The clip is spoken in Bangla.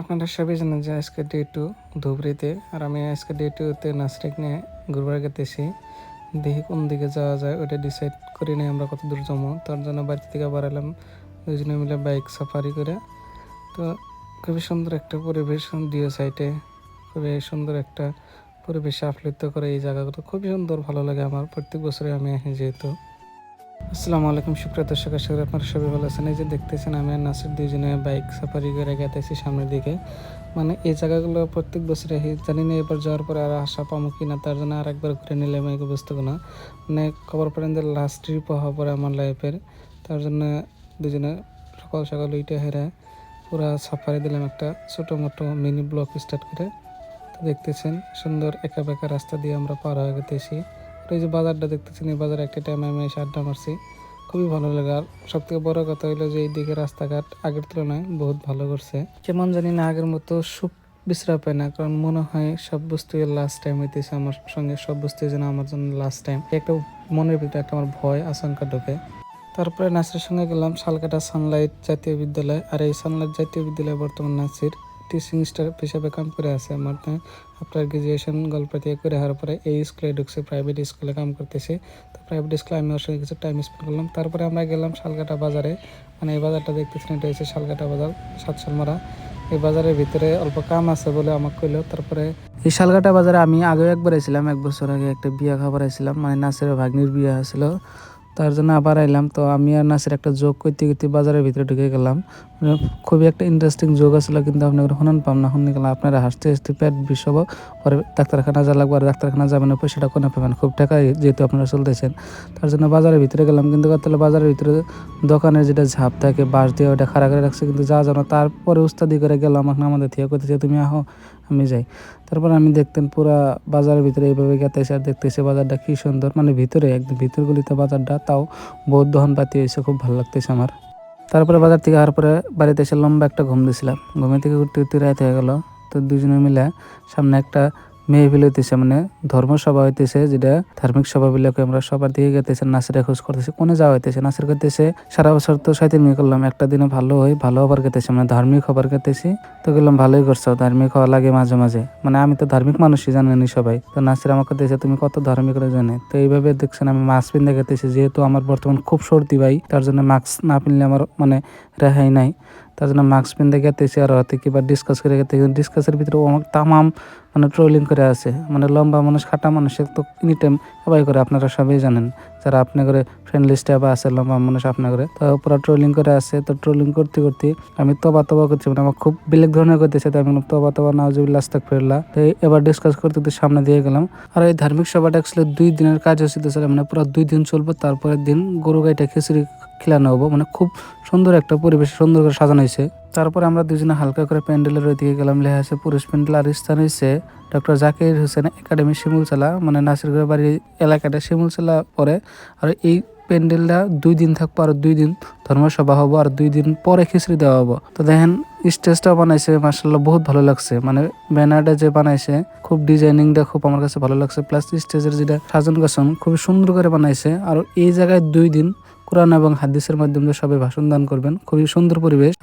আপনারা সবাই জানেন যে আজকে ডে টু ধুবড়িতে। আর আমি আজকে ডে টুতে নাসরিক নিয়ে ঘুরবার গেতেছি। দেখি কোন দিকে যাওয়া যায়, ওটা ডিসাইড করি নাই আমরা কত দূর যাব। তার জন্য বাড়ি থেকে বাড়ালাম দুজনে মিলে বাইক সাফারি করে। তো খুবই সুন্দর একটা পরিবেশ ডিও সাইটে খুবই সুন্দর একটা পরিবেশে আপ্লুত করে এই জায়গাগুলো। খুবই সুন্দর, ভালো লাগে আমার। প্রত্যেক বছরে আমি যেহেতু। আসসালামু আলাইকুম, সুপ্রিয় দর্শক, আশা করি আপনারা সবাই ভালো আছেন। এই যে দেখতেছেন, আমি আর নাসির দুইজনে বাইক সাফারি করে গেতেছি সামনের দিকে। মানে এই জায়গাগুলো প্রত্যেক বছর জানি না এবার যাওয়ার পরে আর আশা পাবো কি না, তার জন্য আর একবার ঘুরে নিলে আমি বুঝতে না মানে খবর পড়েন যে লাস্ট ট্রিপ হওয়া পরে আমার লাইফের তার জন্য দুজনে সকাল সকাল উইটে হেরে পুরা সাফারি দিলাম একটা ছোটো মোটো মিনি ব্লক স্টার্ট করে। তো দেখতেছেন, সুন্দর একা বেকা রাস্তা দিয়ে আমরা পার হয়ে গেতেছি। এই যে বাজারটা দেখতেছেন, এই বাজারে একটা টাইম আমি এসে আড্ডা মারছি। খুবই ভালো লাগে। আর সব থেকে বড় কথা হলো যে এই দিকে রাস্তাঘাট আগের তুলনায় বহুত ভালো করছে। কেমন জানি না আগের মতো সুখ বিশ্রাম পায় না, কারণ মনে হয় সব বস্তু লাস্ট টাইম হইতেছে আমার সঙ্গে, সব বস্তু যেন আমার জন্য লাস্ট টাইম একটা মনের ভিতরে একটা আমার ভয়, আশঙ্কা ঢোকে। তারপরে নাসির সঙ্গে গেলাম শালকাটা সানলাইট জাতীয় বিদ্যালয়। আর এই সানলাইট জাতীয় বিদ্যালয়ে বর্তমান নাসির। টিচিং স্টার হিসাবে কাম করে আছে। আমার আপনার গ্রাজুয়েশন গল্প থেকে করে হওয়ার পরে এই স্কুলে ঢুকছে প্রাইভেট স্কুলে কাম করতেছে। তো প্রাইভেট স্কুলে আমি ওর সঙ্গে কিছু টাইম স্পেন্ড করলাম। তারপরে আমরা গেলাম শালকাটা বাজারে। মানে এই বাজারটা দেখতেছেন, এটা হচ্ছে শালকাটা বাজার, সাতশালমারা। এই বাজারের ভিতরে অল্প কাম আছে বলে আমাকে কইলো। তারপরে এই শালকাটা বাজারে আমি আগেও একবার এসেছিলাম, এক বছর আগে একটা বিয়া খাবার আইছিলাম মানে নাসের ভাগ্নির বিয়া হয়েছিল। তার জন্য আবার আইলাম। তো আমি আর নাসের একটা যোগ করতে করতে বাজারের ভিতরে ঢুকে গেলাম। মানে খুবই একটা ইন্টারেস্টিং যোগ আসলে, কিন্তু আপনার হনন পাম না শুনে গেলাম আপনারা হাসতে হাসতে পেট বিষব। পরে ডাক্তারখানা যা লাগবে, আর ডাক্তারখানা যাবেন পয়সাটা কোনো পাবেন খুব টাকা যেহেতু আপনারা চলতেছেন। তার জন্য বাজারের ভিতরে গেলাম, কিন্তু তাহলে বাজারের ভিতরে দোকানের যেটা ঝাপ থাকে, বাঁশ দিয়ে ওটা খাড়া করে রাখছে, কিন্তু যা জানো, তারপরে উস্তাদি করে গেলাম, আমাকে আমাদের থেকে করতেছে তুমি আহো, আমি যাই। তারপর আমি দেখতেন পুরা বাজারের ভিতরে এইভাবে গেতেছে আর দেখতেছে বাজারটা কি সুন্দর। মানে ভিতরে, একদম ভিতরগুলিতে বাজারটা, তাও বহুত দহন পাতি হয়েছে, খুব ভালো লাগতেছে আমার। তারপরে বাজার থেকে আসার পরে বাড়িতে এসে লম্বা একটা ঘুম দিয়েছিলাম ঘুমে থেকে উঠতে উঠতে রাত হয়ে গেল। তো দুজনে মিলে সামনে একটা মেয়ে বিলে হইতেছে মানে ধর্মসভা হইতেছে, যেটা ধার্মিক সভা বিলেকে আমরা সবার দিকে গেতেছে, নাচের খোঁজ করতেছে, কোনে যাওয়া হইতেছে, নাচের করতেছে সারা বছর তো মেয়ে করলাম, একটা দিনে ভালো হয় ভালো হবার গেতেছে মানে ধার্মিক হবার গেতেছি, তো গেলাম ভালোই করছ, ধার্মিক হওয়া লাগে মাঝে মাঝে মানে আমি তো ধার্মিক মানুষই জানেনি সবাই, তো নাচের আমাকে দিয়েছে, তুমি কত ধার্মিক জানে, তো এইভাবে দেখছেন আমি মাস্ক পিনতে গেতেছি, যেহেতু আমার বর্তমান খুব সর্দি ভাই, তার জন্য মাস্ক না পিনলে আমার মানে রেহাই নাই তার জন্য মাস্ক পিনতে গেতেছি আর হয়তো কিবা ডিসকাস করে গেতে ডিসকাসের ভিতরে অনেক তামাম মানে ট্রোলিং করে আছে। মানে লম্বা মানুষ, খাটা মানুষের তো এনি টাইম সবাই করে, আপনারা সবাই জানেন। যারা আপনি করে ফ্রেন্ড লিস্টে বা আছে, লম্বা মানুষ আপনি করে তো পুরো ট্রোলিং করে আছে। তো ট্রোলিং করতে করতে আমি তবা তবা করছি মানে আমার খুব বেলেগ ধরনের করতেছে তো আমি তবা তবা নাওজুবিল্লাহ আস্তাক ফিরলা তো এবার ডিসকাস করতে করতে সামনে দিয়ে গেলাম। আর এই ধার্মিক সভাটা আসলে দুই দিনের কাজ হচ্ছিল মানে পুরো দুই দিন চলবে, তারপরের দিন গরু গাইটা খিচুড়ি খিলানো হব। মানে খুব সুন্দর একটা পরিবেশ, সুন্দর করে সাজানো হয়েছে। তারপরে আমরা দুজনে হালকা করে প্যান্ডেলের ওইদিকে গেলাম। লেখা আছে, পুরুষ প্যান্ডেল আর স্থান হয়েছে ডক্টর জাকির হোসেন একাডেমি শিমুলচালা। মানে নাসিরগড় বাড়ির এলাকাটা শিমুলচালা পরে। আর এই প্যান্ডেলটা দুই দিন থাকব আর দুই দিন ধর্মসভা হব আর দুই দিন পরে খিচড়ি দেওয়া হব। তো দেখেন, স্টেজটাও বানাইছে মার্শাল্লাহ বহুত ভালো লাগছে। মানে ব্যানারটা যে বানাইছে, খুব ডিজাইনিংটা খুব আমার কাছে ভালো লাগছে। প্লাস স্টেজের যেটা সাজন গাছন খুবই সুন্দর করে বানাইছে। আর এই জায়গায় দুই দিন কোরআন এবং হাদিসের মাধ্যমে সবাই ভাষণ দান করবেন। খুবই সুন্দর পরিবেশ।